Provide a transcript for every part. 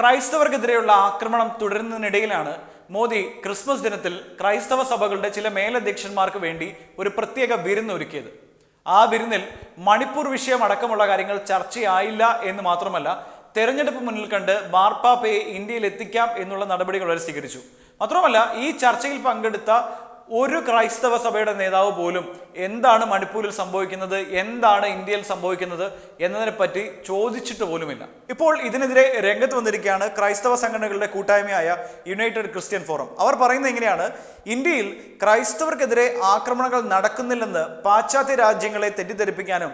ക്രൈസ്തവർക്കെതിരെയുള്ള ആക്രമണം തുടരുന്നതിനിടയിലാണ് മോദി ക്രിസ്മസ് ദിനത്തിൽ ക്രൈസ്തവ സഭകളുടെ ചില മേലധ്യക്ഷന്മാർക്ക് വേണ്ടി ഒരു പ്രത്യേക വിരുന്ന് ഒരുക്കിയത്. ആ വിരുന്നിൽ മണിപ്പൂർ വിഷയം അടക്കമുള്ള കാര്യങ്ങൾ ചർച്ചയായില്ല എന്ന് മാത്രമല്ല തെരഞ്ഞെടുപ്പ് മുന്നിൽ കണ്ട് മാർപ്പാപ്പയെ ഇന്ത്യയിൽ എത്തിക്കാം എന്നുള്ള നടപടികൾ അവർ സ്വീകരിച്ചു. മാത്രമല്ല ഈ ചർച്ചയിൽ പങ്കെടുത്ത ഒരു ക്രൈസ്തവ സഭയുടെ നേതാവ് പോലും എന്താണ് മണിപ്പൂരിൽ സംഭവിക്കുന്നത് എന്താണ് ഇന്ത്യയിൽ സംഭവിക്കുന്നത് എന്നതിനെ പറ്റി ചോദിച്ചിട്ട് പോലുമില്ല. ഇപ്പോൾ ഇതിനെതിരെ രംഗത്ത് വന്നിരിക്കുകയാണ് ക്രൈസ്തവ സംഘടനകളുടെ കൂട്ടായ്മയായ യുണൈറ്റഡ് ക്രിസ്ത്യൻ ഫോറം അവർ പറയുന്നത് എങ്ങനെയാണ് ഇന്ത്യയിൽ ക്രൈസ്തവർക്കെതിരെ ആക്രമണങ്ങൾ നടക്കുന്നില്ലെന്ന് പാശ്ചാത്യ രാജ്യങ്ങളെ തെറ്റിദ്ധരിപ്പിക്കാനും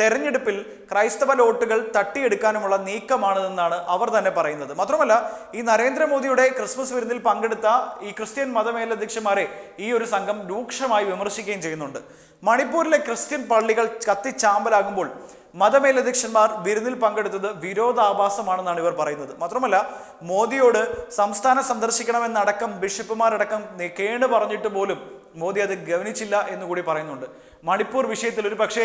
തെരഞ്ഞെടുപ്പിൽ ക്രൈസ്തവ ലോട്ടുകൾ തട്ടിയെടുക്കാനുമുള്ള നീക്കമാണെന്നാണ് അവർ തന്നെ പറയുന്നത്. മാത്രമല്ല ഈ നരേന്ദ്രമോദിയുടെ ക്രിസ്മസ് വിരുന്നിൽ പങ്കെടുത്ത ഈ ക്രിസ്ത്യൻ മതമേലധ്യക്ഷന്മാരെ ഈ ഒരു സംഘം രൂക്ഷമായി വിമർശിക്കുകയും ചെയ്യുന്നുണ്ട്. മണിപ്പൂരിലെ ക്രിസ്ത്യൻ പള്ളികൾ കത്തിച്ചാമ്പലാകുമ്പോൾ മതമേലധ്യക്ഷന്മാർ വിരുന്നിൽ പങ്കെടുത്തത് വിരോധാഭാസമാണെന്നാണ് ഇവർ പറയുന്നത്. മാത്രമല്ല മോദിയോട് സംസ്ഥാനം സന്ദർശിക്കണമെന്നടക്കം ബിഷപ്പുമാരടക്കം കേണ് പറഞ്ഞിട്ട് പോലും മോദി അത് ഗവനിച്ചില്ല എന്നുകൂടി പറയുന്നുണ്ട്. മണിപ്പൂർ വിഷയത്തിൽ ഒരു പക്ഷേ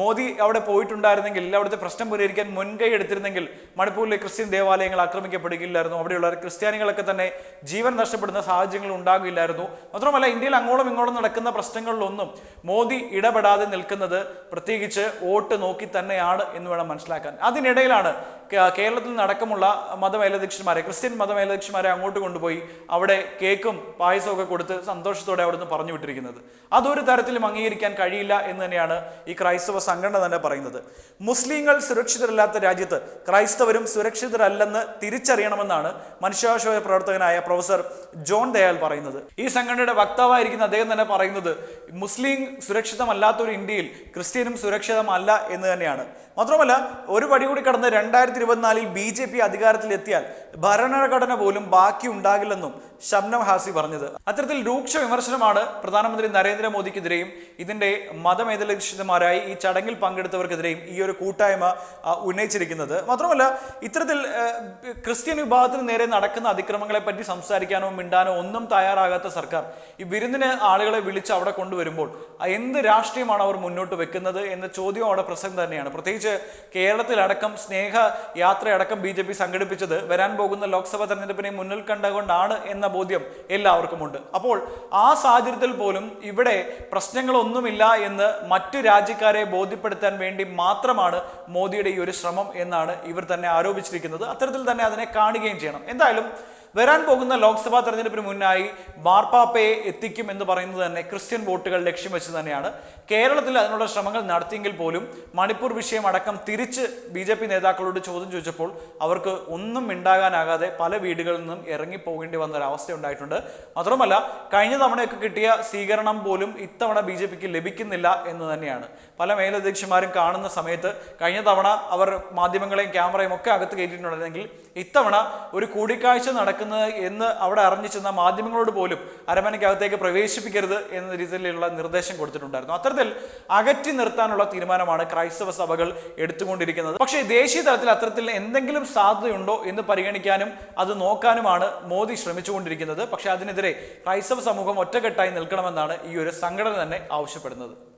മോദി അവിടെ പോയിട്ടുണ്ടായിരുന്നെങ്കിൽ അവിടുത്തെ പ്രശ്നം പരിഹരിക്കാൻ മുൻകൈ എടുത്തിരുന്നെങ്കിൽ മണിപ്പൂരിലെ ക്രിസ്ത്യൻ ദേവാലയങ്ങൾ ആക്രമിക്കപ്പെടുകയില്ലായിരുന്നു അവിടെയുള്ള ക്രിസ്ത്യാനികളൊക്കെ തന്നെ ജീവൻ നഷ്ടപ്പെടുന്ന സാഹചര്യങ്ങൾ ഉണ്ടാകില്ലായിരുന്നു. മാത്രമല്ല ഇന്ത്യയിൽ അങ്ങോളം ഇങ്ങോളം നടക്കുന്ന പ്രശ്നങ്ങളിലൊന്നും മോദി ഇടപെടാതെ നിൽക്കുന്നത് പ്രത്യേകിച്ച് വോട്ട് നോക്കി തന്നെയാണ് എന്ന് വേണം മനസ്സിലാക്കാൻ. അതിനിടയിലാണ് കേരളത്തിൽ നടക്കമുള്ള മതമേലധ്യക്ഷന്മാരെ ക്രിസ്ത്യൻ മതമേലധ്യക്ഷന്മാരെ അങ്ങോട്ട് കൊണ്ടുപോയി അവിടെ കേക്കും പായസവും ഒക്കെ കൊടുത്ത് സന്തോഷത്തോടെ അവിടുന്ന് പറഞ്ഞു വിട്ടിരിക്കുന്നത്. അതൊരു തരത്തിലും അംഗീകരിക്കാൻ കഴിയില്ല എന്ന് തന്നെയാണ് ഈ ക്രൈസ്തവ സംഘടന തന്നെ പറയുന്നത്. മുസ്ലിങ്ങൾ സുരക്ഷിതരല്ലാത്ത രാജ്യത്ത് ക്രൈസ്തവരും സുരക്ഷിതരല്ലെന്ന് തിരിച്ചറിയണമെന്നാണ് മനുഷ്യാവകാശ പ്രവർത്തകനായ പ്രൊഫസർ ജോൺ ദയാൽ പറയുന്നത്. ഈ സംഘടനയുടെ വക്താവായിരിക്കുന്ന അദ്ദേഹം തന്നെ പറയുന്നത് മുസ്ലിം സുരക്ഷിതമല്ലാത്ത ഒരു ഇന്ത്യയിൽ ക്രിസ്ത്യനും സുരക്ഷിതമല്ല എന്ന് തന്നെയാണ്. മാത്രമല്ല ഒരു പടി കൂടി കടന്ന് രണ്ടായിരത്തി ഇരുപത്തിനാലിൽ ബി ജെ പി അധികാരത്തിലെത്തിയാൽ ഭരണഘടന പോലും ബാക്കി ഉണ്ടാകില്ലെന്നും ഷബ്നം ഹാസി പറഞ്ഞത്. അത്തരത്തിൽ രൂക്ഷ വിമർശനമാണ് പ്രധാനമന്ത്രി നരേന്ദ്രമോദിക്കെതിരെയും ഇതിന്റെ മതമേതലക്ഷിതമാരായി ഈ ചടങ്ങിൽ പങ്കെടുത്തവർക്കെതിരെയും ഈ ഒരു കൂട്ടായ്മ ഉന്നയിച്ചിരിക്കുന്നത്. മാത്രമല്ല ഇത്തരത്തിൽ ക്രിസ്ത്യൻ വിഭാഗത്തിന് നേരെ നടക്കുന്ന അതിക്രമങ്ങളെ പറ്റി സംസാരിക്കാനോ മിണ്ടാനോ ഒന്നും തയ്യാറാകാത്ത സർക്കാർ ഈ വിരുന്നിന് ആളുകളെ വിളിച്ച് അവിടെ കൊണ്ടുവരുമ്പോൾ എന്ത് രാഷ്ട്രീയമാണ് അവർ മുന്നോട്ട് വെക്കുന്നത് എന്ന ചോദ്യം അവിടെ പ്രസക്തം തന്നെയാണ്. പ്രത്യേകിച്ച് കേരളത്തിലടക്കം സ്നേഹ യാത്രയടക്കം ബി ജെ പി സംഘടിപ്പിച്ചത് വരാൻ പോകുന്ന ലോക്സഭാ തെരഞ്ഞെടുപ്പിനെ മുന്നിൽ കണ്ടുകൊണ്ടാണ് എന്ന ബോധ്യം എല്ലാവർക്കുമുണ്ട് അപ്പോൾ ആ സാഹചര്യത്തിൽ പോലും ഇവിടെ പ്രശ്നങ്ങളൊന്നുമില്ല എന്ന് മറ്റു രാജ്യക്കാരെ ബോധ്യപ്പെടുത്താൻ വേണ്ടി മാത്രമാണ് മോദിയുടെ ഈ ഒരു ശ്രമം എന്നാണ് ഇവർ തന്നെ ആരോപിച്ചിരിക്കുന്നത്. അത്തരത്തിൽ തന്നെ അതിനെ കാണുകയും ചെയ്യണം. എന്തായാലും വരാൻ പോകുന്ന ലോക്സഭാ തെരഞ്ഞെടുപ്പിന് മുന്നായി മാർപ്പാപ്പയെ എത്തിക്കും എന്ന് പറയുന്നത് തന്നെ ക്രിസ്ത്യൻ വോട്ടുകൾ ലക്ഷ്യം വെച്ച് തന്നെയാണ്. കേരളത്തിൽ അതിനുള്ള ശ്രമങ്ങൾ നടത്തിയെങ്കിൽ പോലും മണിപ്പൂർ വിഷയം അടക്കം തിരിച്ച് ബി ജെ പി നേതാക്കളോട് ചോദ്യം ചോദിച്ചപ്പോൾ അവർക്ക് ഒന്നും ഉണ്ടാകാനാകാതെ പല വീടുകളിൽ നിന്നും ഇറങ്ങി പോകേണ്ടി വന്ന ഉണ്ടായിട്ടുണ്ട്. മാത്രമല്ല കഴിഞ്ഞ തവണയൊക്കെ കിട്ടിയ സ്വീകരണം പോലും ഇത്തവണ ബി ജെ പിക്ക് ലഭിക്കുന്നില്ല എന്ന് തന്നെയാണ്. പല മേലധ്യക്ഷന്മാരും കാണുന്ന സമയത്ത് കഴിഞ്ഞ തവണ അവർ മാധ്യമങ്ങളെയും ക്യാമറയും ഒക്കെ അകത്ത് കയറ്റിയിട്ടുണ്ടെങ്കിൽ ഇത്തവണ ഒരു കൂടിക്കാഴ്ച നടക്കുന്നത് എന്ന് അവിടെ അറിഞ്ഞു ചെന്ന മാധ്യമങ്ങളോട് പോലും അരമനയ്ക്കകത്തേക്ക് പ്രവേശിപ്പിക്കരുത് എന്ന രീതിയിലുള്ള നിർദ്ദേശം കൊടുത്തിട്ടുണ്ടായിരുന്നു. അത്തരത്തിൽ അകറ്റി നിർത്താനുള്ള തീരുമാനമാണ് ക്രൈസ്തവ സഭകൾ എടുത്തുകൊണ്ടിരിക്കുന്നത്. പക്ഷേ ദേശീയ തലത്തിൽ അത്തരത്തിൽ എന്തെങ്കിലും സാധ്യതയുണ്ടോ എന്ന് പരിഗണിക്കാനും അത് നോക്കാനുമാണ് മോദി ശ്രമിച്ചുകൊണ്ടിരിക്കുന്നത്. പക്ഷേ അതിനെതിരെ ക്രൈസ്തവ സമൂഹം ഒറ്റക്കെട്ടായി നിൽക്കണമെന്നാണ് ഈ ഒരു സംഘടന തന്നെ ആവശ്യപ്പെടുന്നത്.